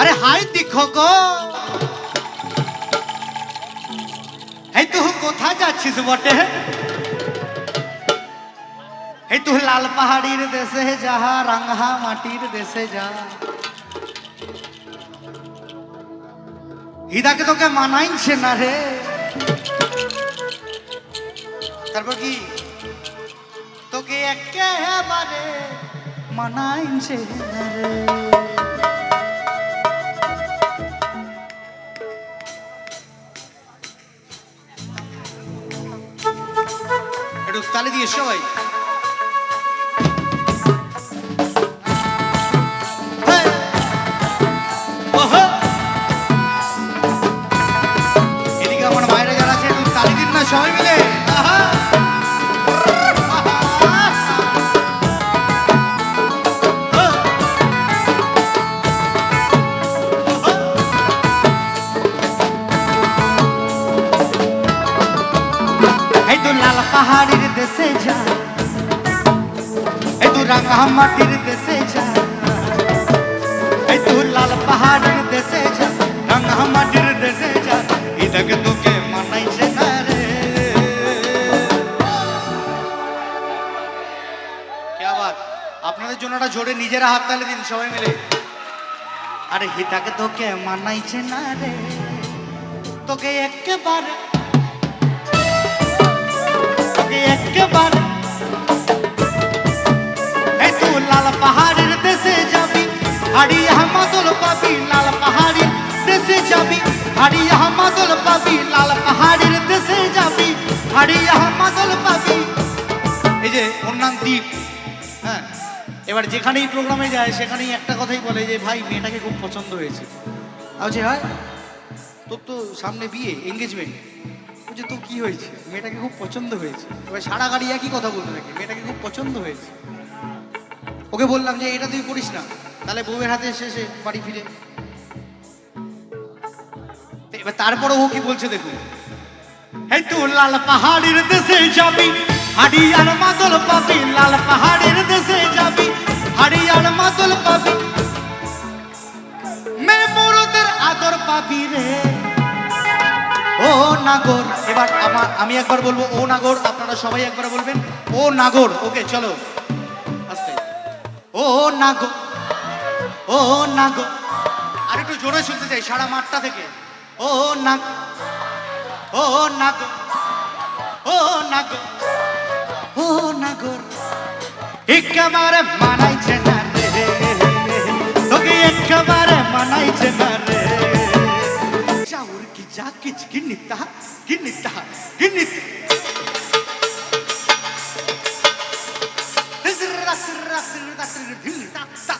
আরে হাই গো এই তুই কোথা যাচ্ছিস বটে? এই তুই লাল পাহাড়ির দেশে যাহা রাঙ্গা মাটির দেশে যা। হিদাকে তোকে মানাইছে না রে। তারপর কি? তোকে একেবারে মানাইছে না রে। তালি দিয়ে সবাই। তো লাল পাহাড়ির দেশে যা। তো রাঙা মাটির দেশে যা। তো লাল পাহাড়ির দেশে যা রাঙা মাটির দেশে যা। এটাকে তোকে মানাইছে না রে। বাত আপনাদের জন্য একটা জোরে নিজেরা হাত তালে দিন সবাই মিলে। আরে হিতাকে তোকে মানাইছে না রে। তোকে একেবারে হাড়িয়া মাদল পাবি, লাল পাহাড়ের দেশে যাবি। হাড়িয়া মাদল পাবি। এই যে নাম দ্বীপ হ্যাঁ এবার যেখানেই প্রোগ্রামে যায়, সেখানেই একটা কথাই বলে যে, ভাই, মেয়েটাকে খুব পছন্দ হয়েছে। বলছে, হয়, তোর তো সামনে বিয়ে এঙ্গেজমেন্ট বলছে তো কি হয়েছে? মেয়েটাকে খুব পছন্দ হয়েছে। এবার সারা গাড়ি একই কথা বলতে থাকে, মেয়েটাকে খুব পছন্দ হয়েছে। ওকে বললাম যে, এটা তুই করিস না। তাহলে বউয়ের হাতে শেষে বাড়ি ফিরে এবার তারপরে ও কি বলছে দেখুন? এই তো লাল পাহাড়ের দেশে যাবি হাড়িয়ার মাদল পাবি, লাল পাহাড়ের দেশে যাবি হাড়িয়ার মাদল পাবি। মে মরদের আদর পাবি রে। ও নাগর, এবার আমার, আমি একবার বলব, ও নাগর, আপনারা সবাই একবার বলবেন, ও নাগর, ওকে, চলো। আস্তে। ও নাগর ও নাগর। আর একটু জোরে শুনতে চাই, সারা মাঠটা থেকে। ও নাগ ও নাগর ও নাগর ও নাগর একেবারে মানাইছে না রে তোকে একেবারে মানাইছে না রে চাউর কি যা কিচ গিনিতা গিনিতা গিনিত সিররা সিররা সিররা সিররা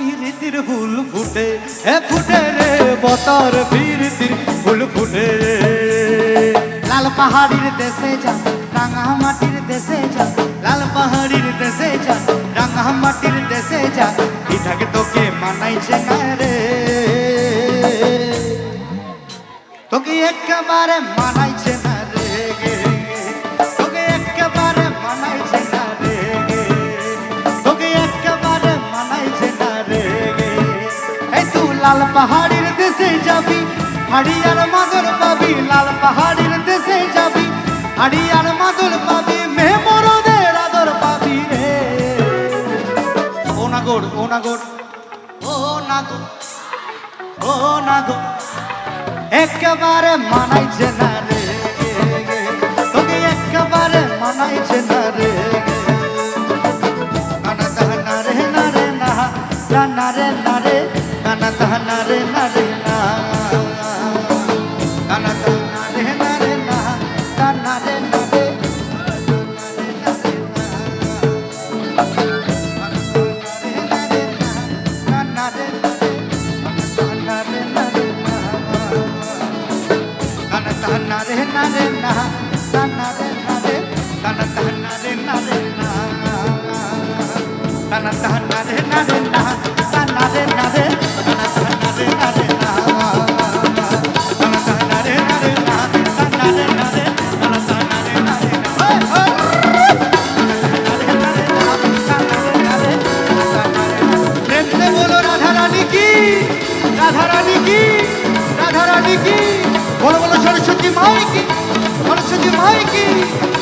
পিরিতির ফুল ফুটে হে ফুটে রে বতার পিরিতির ফুল ফুটে। লাল পাহাড়ির দেশে যা, রাঙা মাটির দেশে যা, লাল পাহাড়ির দেশে যা, রাঙা মাটির দেশে যা এটাকে তোকে মানাইছে না রে? তোকে একেবারে মানাইছে পাহাড়ির দেশে যাবি, হাড়িয়ার মাদল পাবি, লাল পাহাড়ির দেশে যাবি, হাড়িয়ার মাদল পাবি মেমরদের আদর পাবি রে। ও নাগর ও নাগর ও নাগর ও নাগর, একেবারে মানাইছে না রে। তোকে একেবারে মানাইছে না রে। তাহানা রে, না রে, না না রে, না কানা তাহানা রে না রে না কানা রে না রে কানা তাহানা রে না রে না কানা তাহানা রে না রে না কানা রে